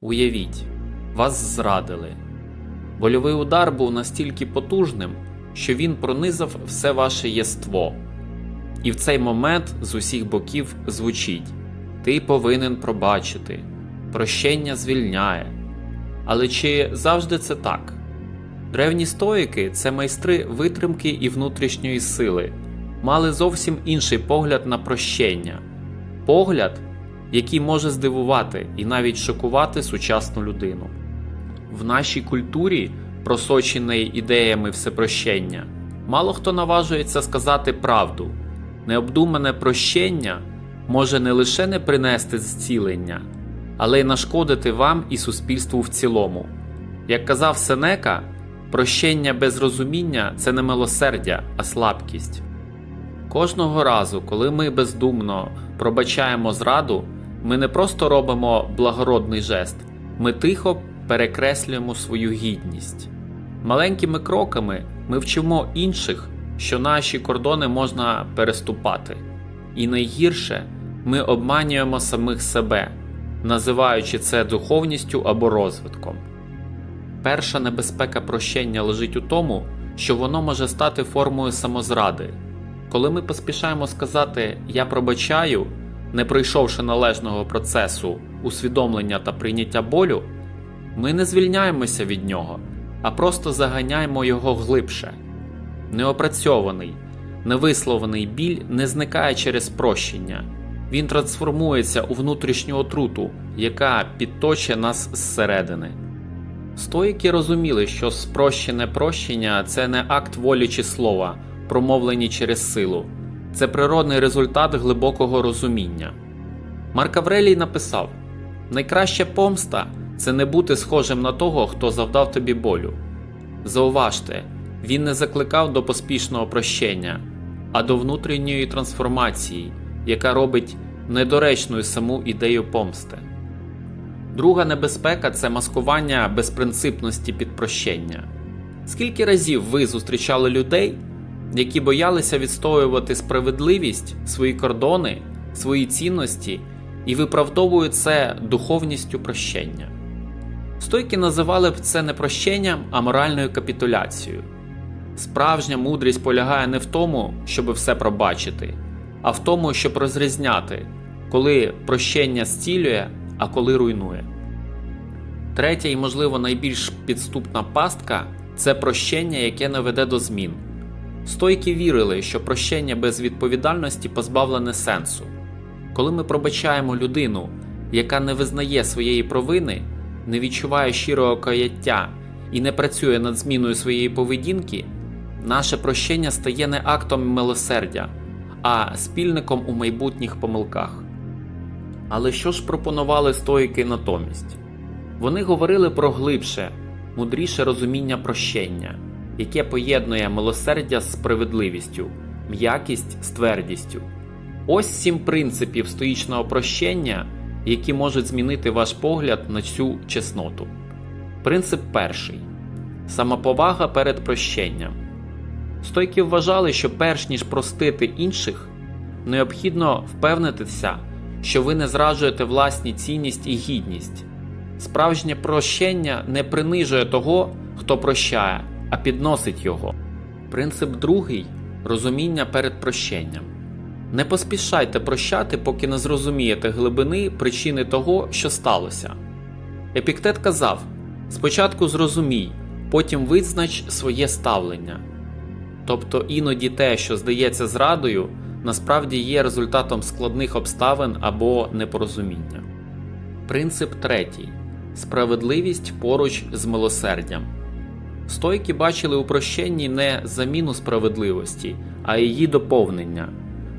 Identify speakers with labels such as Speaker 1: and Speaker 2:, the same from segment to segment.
Speaker 1: Уявіть, вас зрадили. Больовий удар був настільки потужним, що він пронизав все ваше єство. І в цей момент з усіх боків звучить: Ти повинен пробачити, прощення звільняє. Але чи завжди це так? Древні стоїки це майстри витримки і внутрішньої сили, мали зовсім інший погляд на прощення, погляд, який може здивувати і навіть шокувати сучасну людину. В нашій культурі, просоченої ідеями всепрощення, мало хто наважується сказати правду. Необдумане прощення може не лише не принести зцілення, але й нашкодити вам і суспільству в цілому. Як казав Сенека, прощення без розуміння це не милосердя, а слабкість. Кожного разу, коли ми бездумно пробачаємо зраду, ми не просто робимо благородний жест, ми тихо перекреслюємо свою гідність. Маленькими кроками ми вчимо інших, що наші кордони можна переступати. І найгірше ми обманюємо самих себе, називаючи це духовністю або розвитком. Перша небезпека прощення лежить у тому, що воно може стати формою самозради. Коли ми поспішаємо сказати Я пробачаю, не пройшовши належного процесу усвідомлення та прийняття болю, ми не звільняємося від нього, а просто заганяємо його глибше. Неопрацьований, невисловлений біль не зникає через прощення, він трансформується у внутрішню отруту, яка підточує нас зсередини. Стоїки розуміли, що спрощене прощення це не акт волі чи слова, промовлені через силу, це природний результат глибокого розуміння. Марк Аврелій написав: найкраща помста це не бути схожим на того, хто завдав тобі болю. Зауважте, він не закликав до поспішного прощення, а до внутрішньої трансформації, яка робить недоречною саму ідею помсти. Друга небезпека це маскування безпринципності під прощення. Скільки разів ви зустрічали людей, які боялися відстоювати справедливість, свої кордони, свої цінності і виправдовують це духовністю прощення? Стойки називали б це не прощенням, а моральною капітуляцією. Справжня мудрість полягає не в тому, щоб все пробачити, а в тому, щоб розрізняти, коли прощення зцілює, а коли руйнує. Третя і, можливо, найбільш підступна пастка це прощення, яке не веде до змін. Стойки вірили, що прощення без відповідальності позбавлене сенсу. Коли ми пробачаємо людину, яка не визнає своєї провини, не відчуває щирого каяття і не працює над зміною своєї поведінки, наше прощення стає не актом милосердя, а спільником у майбутніх помилках. Але що ж пропонували стоїки натомість? Вони говорили про глибше, мудріше розуміння прощення, яке поєднує милосердя з справедливістю, м'якість з твердістю. Ось сім принципів стоїчного прощення, які можуть змінити ваш погляд на цю чесноту. Принцип перший самоповага перед прощенням. Стойки вважали, що перш ніж простити інших, необхідно впевнитися, що ви не зраджуєте власні цінність і гідність. Справжнє прощення не принижує того, хто прощає, а підносить його. Принцип другий розуміння перед прощенням. Не поспішайте прощати, поки не зрозумієте глибини причини того, що сталося. Епіктет казав: спочатку зрозумій, потім визнач своє ставлення. Тобто іноді те, що здається зрадою, насправді є результатом складних обставин або непорозуміння. Принцип третій справедливість поруч з милосердям. Стойки бачили у прощенні не заміну справедливості, а її доповнення.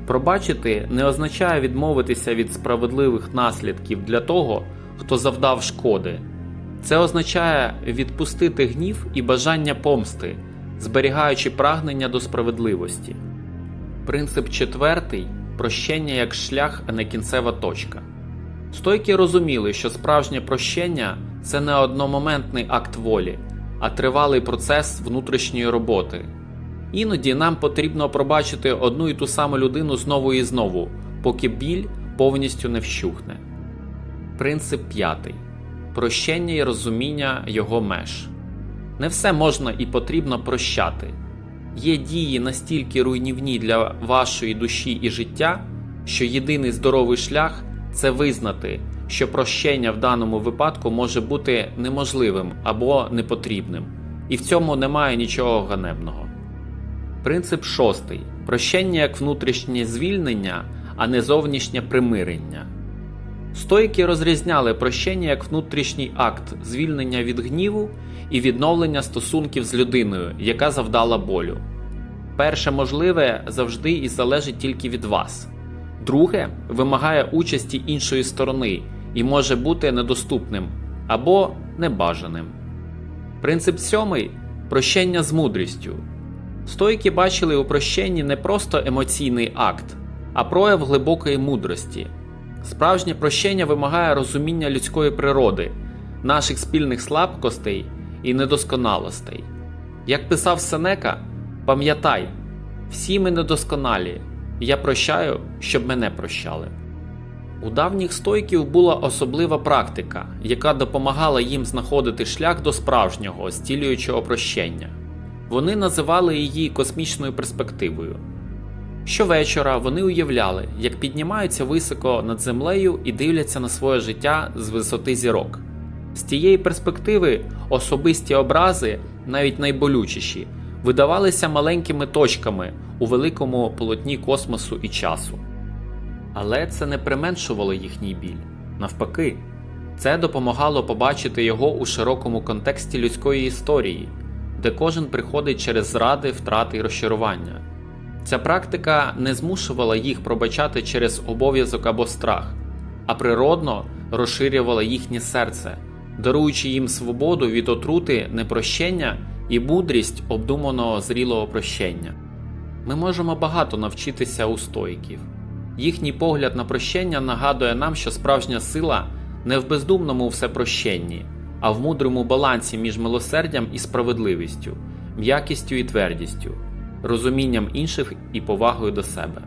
Speaker 1: Пробачити не означає відмовитися від справедливих наслідків для того, хто завдав шкоди. Це означає відпустити гнів і бажання помсти, зберігаючи прагнення до справедливості. Принцип четвертий прощення як шлях, а не кінцева точка. Стойки розуміли, що справжнє прощення це не одномоментний акт волі, а тривалий процес внутрішньої роботи. Іноді нам потрібно пробачити одну і ту саму людину знову і знову, поки біль повністю не вщухне. Принцип п'ятий прощення і розуміння його меж. Не все можна і потрібно прощати. Є дії настільки руйнівні для вашої душі і життя, що єдиний здоровий шлях це визнати, що прощення в даному випадку може бути неможливим або непотрібним, і в цьому немає нічого ганебного. Принцип шостий: прощення як внутрішнє звільнення, а не зовнішнє примирення. Стоїки розрізняли прощення як внутрішній акт звільнення від гніву і відновлення стосунків з людиною, яка завдала болю. Перше можливе завжди і залежить тільки від вас. Друге вимагає участі іншої сторони і може бути недоступним або небажаним. Принцип сьомий прощення з мудрістю. Стоїки бачили у прощенні не просто емоційний акт, а прояв глибокої мудрості. Справжнє прощення вимагає розуміння людської природи, наших спільних слабкостей і недосконалостей. Як писав Сенека, пам'ятай, всі ми недосконалі, я прощаю, щоб мене прощали. У давніх стойків була особлива практика, яка допомагала їм знаходити шлях до справжнього, зцілюючого прощення. Вони називали її космічною перспективою. Щовечора вони уявляли, як піднімаються високо над землею і дивляться на своє життя з висоти зірок. З тієї перспективи особисті образи, навіть найболючіші, видавалися маленькими точками у великому полотні космосу і часу. Але це не применшувало їхній біль. Навпаки, це допомагало побачити його у широкому контексті людської історії, де кожен приходить через зради, втрати і розчарування. Ця практика не змушувала їх пробачати через обов'язок або страх, а природно розширювала їхнє серце, даруючи їм свободу від отрути непрощення і мудрість обдуманого зрілого прощення. Ми можемо багато навчитися у стоїків. Їхній погляд на прощення нагадує нам, що справжня сила не в бездумному всепрощенні, а в мудрому балансі між милосердям і справедливістю, м'якістю і твердістю, розумінням інших і повагою до себе.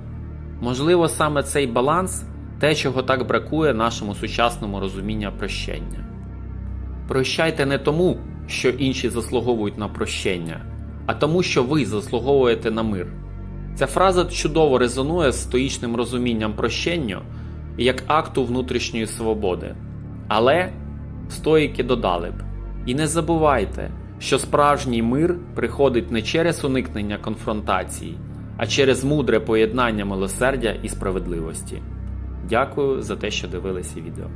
Speaker 1: Можливо, саме цей баланс те, чого так бракує нашому сучасному розумінню прощення. Прощайте не тому, що інші заслуговують на прощення, а тому, що ви заслуговуєте на мир. Ця фраза чудово резонує з стоїчним розумінням прощення як акту внутрішньої свободи. Але стоїки додали б: і не забувайте, що справжній мир приходить не через уникнення конфронтації, а через мудре поєднання милосердя і справедливості. Дякую за те, що дивилися відео.